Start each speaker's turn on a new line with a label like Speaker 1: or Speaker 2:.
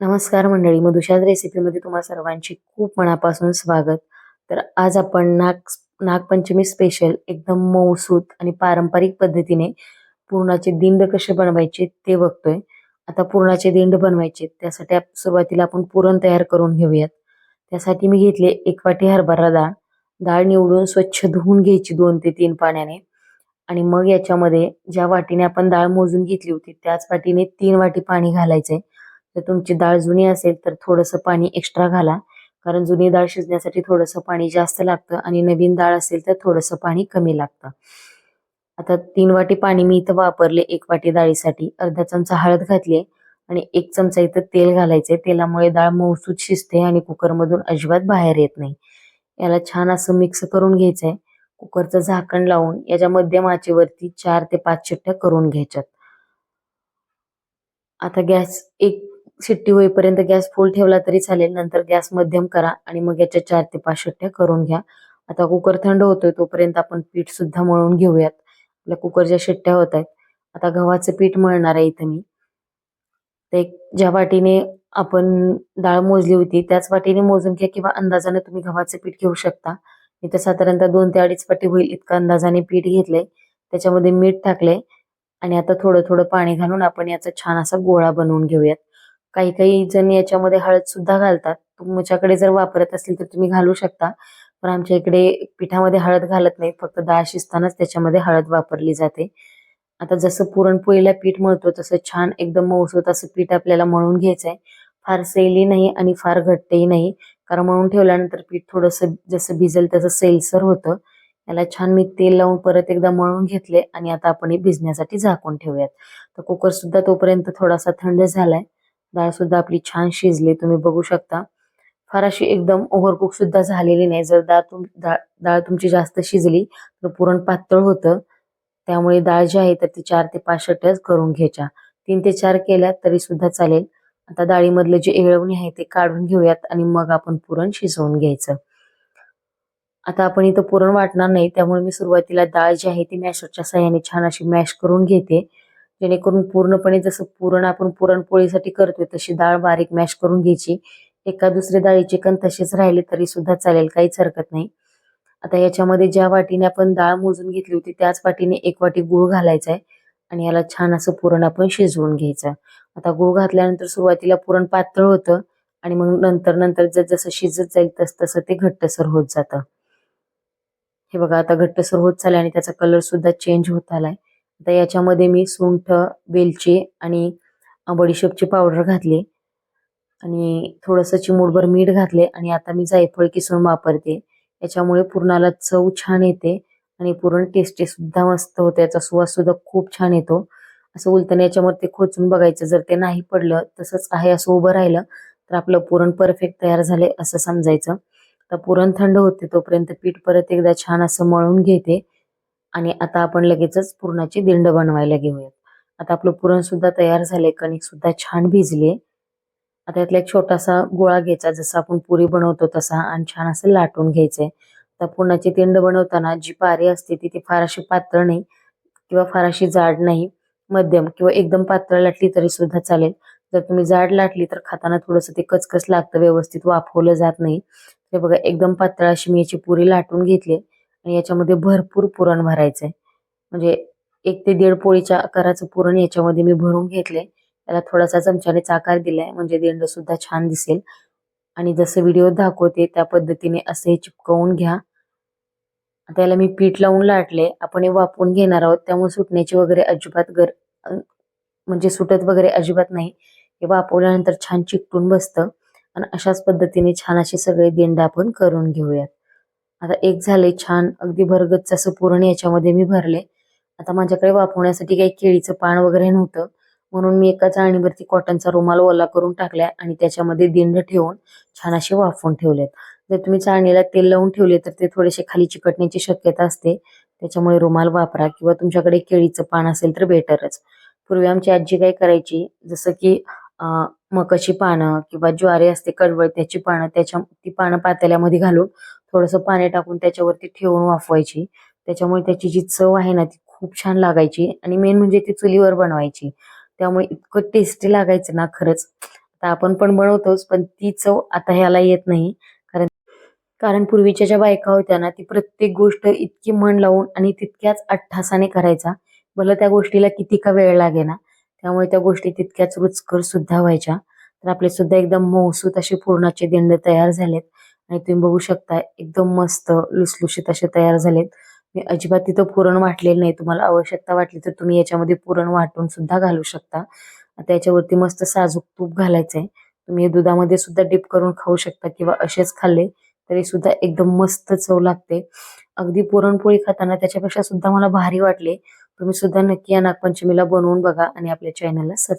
Speaker 1: नमस्कार मंडळी मधुशाद रेसिपीमध्ये तुम्हा सर्वांचे खूप मनापासून स्वागत. तर आज आपण नाग नागपंचमी स्पेशल एकदम मौसूत आणि पारंपरिक पद्धतीने पुरणाचे दिंड कसे बनवायचे ते बघतोय. आता पुरणाचे दिंड बनवायचे त्यासाठी सुरुवातीला आपण पुरण तयार करून घेऊयात. त्यासाठी मी घेतले एक वाटी हरभरा डाळ. डाळ निवडून स्वच्छ धुवून घ्यायची दोन ते तीन पाण्याने. आणि मग याच्यामध्ये ज्या वाटीने आपण डाळ मोजून घेतली होती त्याच वाटीने तीन वाटी पाणी घालायचंय. जर तुमची डाळ जुनी असेल तर थोडंसं पाणी एक्स्ट्रा घाला. कारण जुनी डाळ शिजण्यासाठी थोडंसं पाणी जास्त लागतं आणि नवीन डाळ असेल तर थोडंसं पाणी कमी लागतं. आता तीन वाटी पाणी मी इथं वापरले एक वाटी डाळीसाठी. अर्धा चमचा हळद घातली आणि एक चमचा इथं तेल घालायचंय. तेलामुळे डाळ मऊसूत शिजते आणि कुकरमधून अजिबात बाहेर येत नाही. याला छान असं मिक्स करून घ्यायचंय. कुकरचं झाकण लावून याच्या मध्यम आचेवरती चार ते पाच चिट्ट्या करून घ्यायच्यात. आता गॅस एक शिट्टी होईपर्यंत गॅस फुल ठेवला तरी चालेल. नंतर गॅस मध्यम करा आणि मग याच्या चार ते पाच शिट्ट्या करून घ्या. आता कुकर थंड होतोय तोपर्यंत आपण पीठ सुद्धा मळून घेऊयात. आपल्या कुकरच्या शिट्ट्या होत आहेत आता गव्हाचं पीठ मळणार आहे इथं मी. ते ज्या वाटीने आपण डाळ मोजली होती त्याच वाटीने मोजून घ्या किंवा अंदाजाने तुम्ही गव्हाचं पीठ घेऊ शकता. इथं साधारणतः दोन ते अडीच वाटी होईल इतकं अंदाजाने पीठ घेतलंय. त्याच्यामध्ये मीठ टाकलंय आणि आता थोडं थोडं पाणी घालून आपण याचा छान असा गोळा बनवून घेऊयात. काही काही जण याच्यामध्ये हळद सुद्धा घालतात. तुमच्याकडे जर वापरत असतील तर तुम्ही घालू शकता. पण आमच्या इकडे पिठामध्ये हळद घालत नाही फक्त डाळ शिजतानाच त्याच्यामध्ये हळद वापरली जाते. आता जसं पुरणपोळीला पीठ मळतो तसं छान एकदम मऊसूत असं पीठ आपल्याला मळून घ्यायचं आहे फार सैली नाही आणि फार घट्टही नाही. कारण मळून ठेवल्यानंतर पीठ थोडंसं जसं भिजेल तसं सैलसर होतं. याला छान मी तेल लावून परत एकदा मळून घेतले आणि आता आपण हे भिजण्यासाठी झाकून ठेवूयात. तर कुकर सुद्धा तोपर्यंत थोडासा थंड झालाय. डाळ सुद्धा आपली छान शिजली तुम्ही बघू शकता. फार अशी एकदम ओव्हरकुक सुद्धा झालेली नाही. जर डाळ तुम डाळ डाळ तुमची जास्त शिजली तर पुरण पातळ होतं. त्यामुळे डाळ जी आहे तर ती चार ते पाच शिट्ट्याच करून घ्यायच्या. तीन ते चार केल्या तरी सुद्धा चालेल. आता डाळीमधलं जे एळवणी आहे ते काढून घेऊयात आणि मग आपण पुरण शिजवून घ्यायचं. आता आपण इथं पुरण वाटणार नाही त्यामुळे मी सुरुवातीला डाळ जी आहे ती मॅशरच्या सहाय्याने छान अशी मॅश करून घेते. जेणेकरून पूर्णपणे जसं पुरण आपण पुरणपोळीसाठी करतोय तशी डाळ बारीक मॅश करून घ्यायची. एका दुसऱ्या डाळीचे कण तसेच राहिले तरी सुद्धा चालेल काहीच हरकत नाही. आता याच्यामध्ये ज्या वाटीने आपण डाळ मोजून घेतली होती त्याच वाटीने एक वाटी गुळ घालायचा आहे आणि याला छान असं पुरण आपण शिजवून घ्यायचं. आता गुळ घातल्यानंतर सुरुवातीला पुरण पातळ होतं आणि मग नंतर नंतर जर जसं शिजत जाईल तस तसं ते घट्टसर होत जातं. हे बघा आता घट्टसर होत चाललंय आणि त्याचा कलर सुद्धा चेंज होत आलाय. आता याच्यामध्ये मी सुंठ वेलची आणि बडीशेपची पावडर घातली. आणि थोडंसं चिमूटभर मीठ घातले आणि आता मी जायफळ किसून वापरते. याच्यामुळे पुरणाला चव छान येते आणि पुरण टेस्टी सुद्धा मस्त होते. याचा सुवास सुद्धा खूप छान येतो. असं उलताना याच्यामध्ये खोचून बघायचं. जर ते नाही पडलं तसंच आहे असं उभं राहिलं तर आपलं पुरण परफेक्ट तयार झाले असं समजायचं. तर पुरण थंड होते तोपर्यंत पीठ परत एकदा छान असं मळून घेते. आणि आता आपण लगेचच पुरणाची दिंड बनवायला घेऊयात. आता आपलं पुरण सुद्धा तयार झाले कणिक सुद्धा छान भिजले. आता यातला एक छोटासा गोळा घ्यायचा जसा आपण पुरी बनवतो तसा आणि छान असं लाटून घ्यायचंय. तर पुरणाची दिंड बनवताना जी पारी असते ती ती फार अशी पातळ नाही किंवा फार अशी जाड नाही मध्यम किंवा एकदम पातळ लाटली तरी सुद्धा चालेल. जर तुम्ही जाड लाटली तर खाताना थोडंसं ते कचकच लागतं व्यवस्थित वाफवलं जात नाही. हे बघा एकदम पातळ अशी मी याची पुरी लाटून घेतली. आणि याच्यामध्ये भरपूर पुरण भरायचंय. म्हणजे एक ते दीड पोळीच्या आकाराचं पुरण याच्यामध्ये मी भरून घेतले. त्याला थोडासा चमच्याने आकार दिलाय म्हणजे देंड सुद्धा छान दिसेल. आणि जसं व्हिडिओ दाखवते त्या पद्धतीने असे चिपकवून घ्या. त्याला मी पीठ लावून लाटले. आपण हे वापरून घेणार आहोत. त्यामुळे सुटण्याची वगैरे अजिबात गर म्हणजे सुटत वगैरे अजिबात नाही. हे वापरल्यानंतर छान चिकटून बसतं. आणि अशाच पद्धतीने छान असे सगळे दिंड आपण करून घेऊयात. आता एक झाले छान. अगदी भरगच असं पुरण याच्यामध्ये मी भरले. आता माझ्याकडे वापरण्यासाठी काही केळीचं पान वगैरे नव्हतं. म्हणून मी एका चाळणीवरती कॉटनचा रुमाल ओला करून टाकलाय आणि त्याच्यामध्ये दिंड ठेवून छान असे वाफवून ठेवलेत. जर तुम्ही चाळणीला तेल लावून ठेवले तर ते थोडेसे खाली चिकटण्याची शक्यता असते. त्याच्यामुळे रुमाल वापरा किंवा तुमच्याकडे केळीचं पान असेल तर बेटरच. पूर्वी आमची आजी काय करायची जसं की मकाची पानं किंवा ज्वारी असते कडवळ त्याची पानं त्याच्या ती पानं पातेल्यामध्ये घालून थोडस पाणी टाकून त्याच्यावरती ठेवून वाफवायची. त्याच्यामुळे त्याची जी चव आहे ना ती खूप छान लागायची आणि मेन म्हणजे ती चुलीवर बनवायची. त्यामुळे इतकं टेस्टी लागायचं ना खरंच. आता आपण पण बनवतोच पण ती चव आता ह्याला येत नाही. कारण कारण पूर्वीच्या ज्या बायका होत्या ना ती प्रत्येक गोष्ट इतकी मन लावून आणि तितक्याच अट्ठासाने करायचा. भलं त्या गोष्टीला किती का वेळ लागे ना त्यामुळे त्या गोष्टी तितक्याच रुचकर सुद्धा व्हायच्या. तर आपले सुद्धा एकदम मौसूत असे पूर्णाचे दिंडे तयार झालेत. आणि तुम्ही बघू शकता एकदम मस्त लुसलुशीत असे तयार झालेत. मी अजिबात तिथं पुरण वाटलेलं नाही. तुम्हाला आवश्यकता वाटली तर तुम्ही याच्यामध्ये पुरण वाटून सुद्धा घालू शकता. आता याच्यावरती मस्त साजूक तूप घालायचंय. तुम्ही दुधामध्ये सुद्धा डिप करून खाऊ शकता किंवा असेच खाल्ले तरी सुद्धा एकदम मस्त चव लागते. अगदी पुरणपोळी खाताना त्याच्यापेक्षा सुद्धा मला भारी वाटले. तुम्ही सुद्धा नक्की या नागपंचमीला बनवून बघा आणि आपल्या चॅनलला सबस्क्राईब